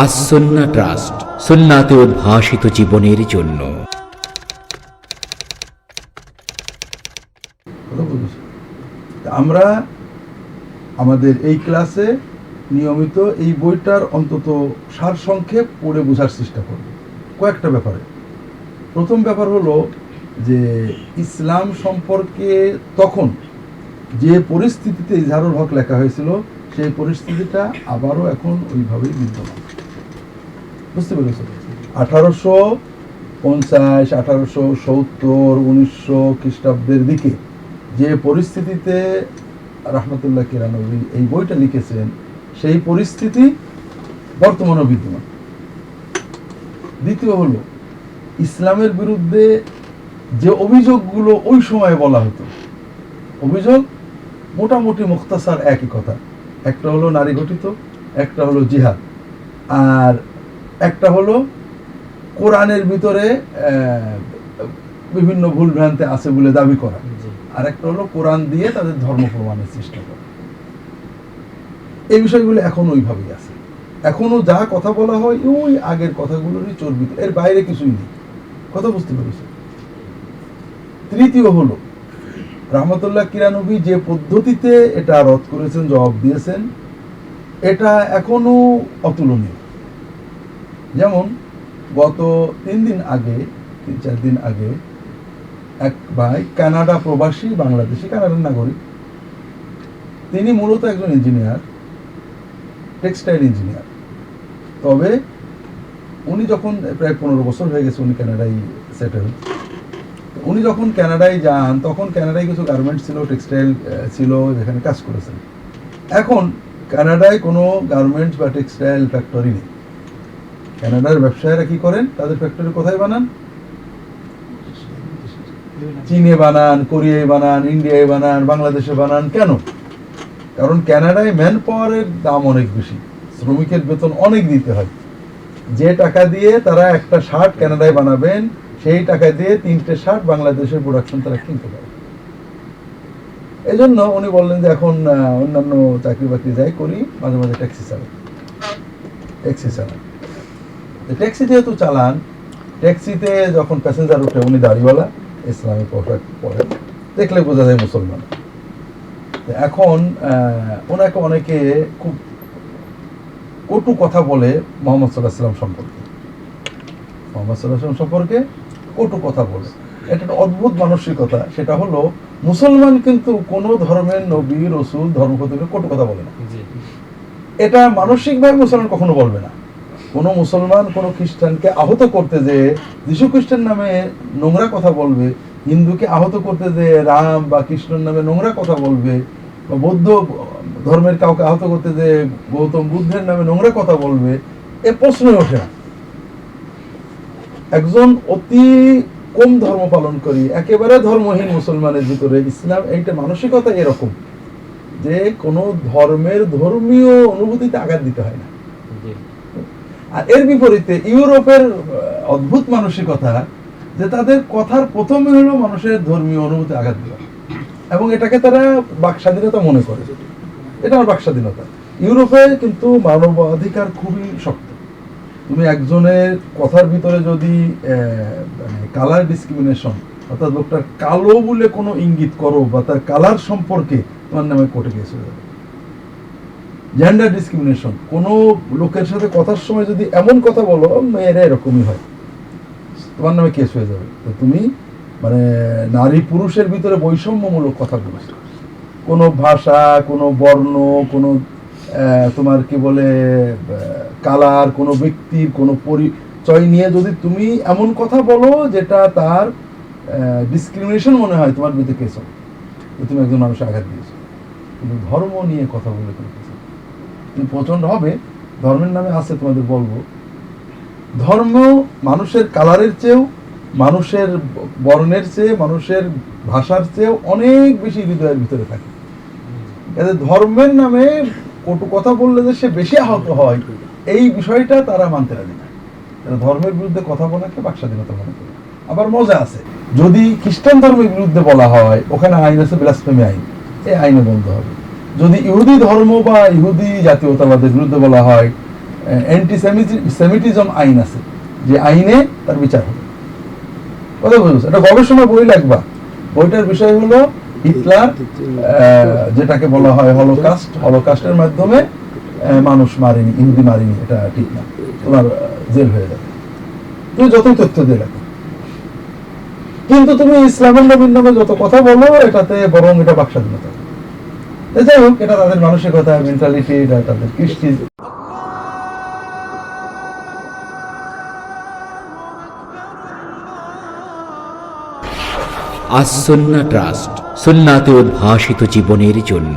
আসন্না trust, সুন্নাতে উদ্ভাসিত জীবনের জন্য। আমরা আমাদের এই ক্লাসে নিয়মিত এই বইটার অন্তত সারসংক্ষেপ পড়ে বোঝার চেষ্টা করব। কয়েকটা ব্যাপারে। প্রথম ব্যাপার হলো যে ইসলাম সম্পর্কে তখন যে পরিস্থিতিতে ইজহারুল হক লেখা হয়েছিল, সেই পরিস্থিতিটা আবারও এখন ওইভাবেই বিদ্যমান। বুঝতে পেরেছ। আঠারোশো পঞ্চাশ, আঠারোশো সত্তর, উনিশশো খ্রিস্টাব্দের দিকে যে পরিস্থিতিতে রহমতুল্লাহ কিরানবী এই বইটা লিখেছেন, সেই পরিস্থিতি বর্তমানে বিদ্যমান। দ্বিতীয় হলো, ইসলামের বিরুদ্ধে যে অভিযোগগুলো ওই সময় বলা হতো, অভিযোগ মোটামুটি মুখতাসার একই কথা। একটা হলো নারী গঠিত, একটা হলো জিহাদ। আর একটা হলো কোরআনের ভিতরে বিভিন্ন ভুল ভ্রান্তি আছে বলে দাবি করা। আর একটা হলো কোরআন দিয়ে তাদের ধর্ম প্রমাণের চেষ্টা করা। এই বিষয়গুলো এখন ওইভাবেই আছে। এখনও যা কথা বলা হয় ওই আগের কথাগুলোরই চর্বিত এর বাইরে কিছুই নেই। কথা বুঝতে পেরেছি? তৃতীয় হলো রহমতুল্লাহ কিরানবী যে পদ্ধতিতে এটা রদ করেছেন জবাব দিয়েছেন এটা এখনও অতুলনীয়। যেমন, গত তিন দিন আগে, তিন চার দিন আগে, এক ভাই কানাডা প্রবাসী, বাংলাদেশি কানাডার নাগরিক। তিনি মূলত একজন ইঞ্জিনিয়ার টেক্সটাইল ইঞ্জিনিয়ার তবে উনি যখন প্রায় পনেরো বছর হয়ে গেছে উনি কানাডায় সেটেল উনি যখন কানাডায় যান, তখন কানাডায় কিছু গার্মেন্টস ছিল টেক্সটাইল ছিল, যেখানে কাজ করেছেন। এখন কানাডায় কোনো গার্মেন্টস বা টেক্সটাইল ফ্যাক্টরি নেই। কানাডার ব্যবসায়ীরা কি করেন? তাদের ফ্যাক্টরি কোথায় বানান? চীনে বানান, কোরিয়ায় বানান, ইন্ডিয়ায় বানান, বাংলাদেশে বানান। কেন? কারণ কানাডায় ম্যান পাওয়ারের দাম অনেক বেশি। শ্রমিকের বেতন অনেক দিতে হয়। যে টাকা দিয়ে তারা একটা শার্ট কানাডায় বানাবেন, সেই টাকা দিয়ে তিনটে শার্ট বাংলাদেশের প্রোডাকশন তারা কিনতে পারে। এই জন্য উনি বললেন যে, এখন অন্যান্য চাকরি বাকরি যাই করি, মাঝে মাঝে ট্যাক্সি চালাই। ট্যাক্সি চালাই। ট্যাক্সি যেহেতু চালান ট্যাক্সিতে যখন প্যাসেঞ্জার উঠে উনি দাড়িওয়ালা ইসলামিক পোশাক পরে। দেখলে বোঝা যায় মুসলমান। এখন ওনাকে অনেকে খুব কটু কথা বলে মোহাম্মদ সাল্লাহ সাল্লাম সম্পর্কে। মোহাম্মদ সাল্লাহ সাল্লাম সম্পর্কে কটু কথা বলে। এটা একটা অদ্ভুত মানসিকতা। সেটা হলো মুসলমান কিন্তু কোনো ধর্মের নবী রসুল ধর্মপতিকে কটু কথা বলে না। এটা মানসিকভাবে মুসলমান কখনো বলবে না। কোনো মুসলমান, কোনো খ্রিস্টানকে আহত করতে যে যিশু খ্রিস্টান নামে নোংরা কথা বলবে, হিন্দুকে আহত করতে যে রাম বা কৃষ্ণর নামে নোংরা কথা বলবে, বা বৌদ্ধ ধর্মের কাউকে আহত করতে যে গৌতম বুদ্ধের নামে নোংরা কথা বলবে, এ প্রশ্নই ওঠে না। একজন অতি কম ধর্ম পালন করি, একেবারে ধর্মহীন মুসলমানের ভিতরে ইসলাম, এইটা মানসিকতা এরকম যে কোনো ধর্মের ধর্মীয় অনুভূতিতে আঘাত দিতে হয় না। আর এর বিপরীতে ইউরোপের অদ্ভুত মানসিকতা যে তাদের কথার প্রথমে হলো মানুষের ধর্মীয় অনুভূতি আঘাত দেওয়া। এবং এটাকে তারা বাক স্বাধীনতা মনে করে। এটা আমার বাক স্বাধীনতা ইউরোপে কিন্তু মানবাধিকার খুবই শক্ত। তুমি একজনের কথার ভিতরে যদি কালার ডিসক্রিমিনেশন অর্থাৎ লোকটার কালো বলে কোনো ইঙ্গিত করো বা তার কালার সম্পর্কে তোমার নামে কোর্টে কেস যাবে। জেন্ডার ডিসক্রিমিনেশন কোনো লোকের সাথে কথার সময় যদি এমন কথা বলো মেয়েরা এরকমই হয়। তোমার নামে কেস হয়ে যাবে। তো তুমি মানে নারী পুরুষের ভিতরে বৈষম্যমূলক কথা বলছো কোনো ভাষা, কোনো বর্ণ, কোনো তোমার কি বলে কালার কোনো ব্যক্তির কোনো পরিচয় নিয়ে যদি তুমি এমন কথা বলো, যেটা তার ডিসক্রিমিনেশন মনে হয়, তোমার বিরুদ্ধে কেস হবে। তুমি একজন মানুষের আঘাত দিয়েছ। কিন্তু ধর্ম নিয়ে কথা বলে তুমি। প্রচণ্ড হবে, ধর্মের নামে আছে তোমাদের বলব। ধর্ম মানুষের কালারের চেয়েও, মানুষের বর্ণের চেয়ে, মানুষের ভাষার চেয়েও অনেক বেশি হৃদয়ের ভিতরে থাকে। এদের ধর্মের নামে কটু কথা বললে যে সে বেশি আহত হয়, এই বিষয়টা তারা মানতে রাজি না। তারা ধর্মের বিরুদ্ধে কথা বলাকে বাক স্বাধীনতা মনে করে। আবার মজা আছে। যদি খ্রিস্টান ধর্মের বিরুদ্ধে বলা হয়, ওখানে আইন আছে বিলাসপ্রেমী আইন। এই আইনে বন্ধ হবে। যদি ইহুদি ধর্ম বা ইহুদি জাতীয়তাবাদের বিরুদ্ধে বলা হয় অ্যান্টি সেমিটিজম আইন আছে, যে আইনে তার বিচার হবে। কথা বুঝছ এটা গবেষণা বই লাগবা। বইটার বিষয় হলো হিটলার যেটাকে বলা হয় হলোকাস্ট। হলোকাস্টের মাধ্যমে মানুষ মারেনি, ইহুদি মারেনি, এটা ঠিক না। তোমার জেল হয়ে যাবে। তুমি যতই তথ্য দিয়ে রাখো। কিন্তু তুমি ইসলামের নবীর নামে যত কথা বলো, এটাতে বরং এটা বাকস্বাধীনতা। তো যাই হোক, এটা তাদের মানসিকতা মেন্টালিটি এটা তাদের কৃষ্টি। আসন্না ট্রাস্ট সুন্নাতে উদ্ভাসিত জীবনের জন্য।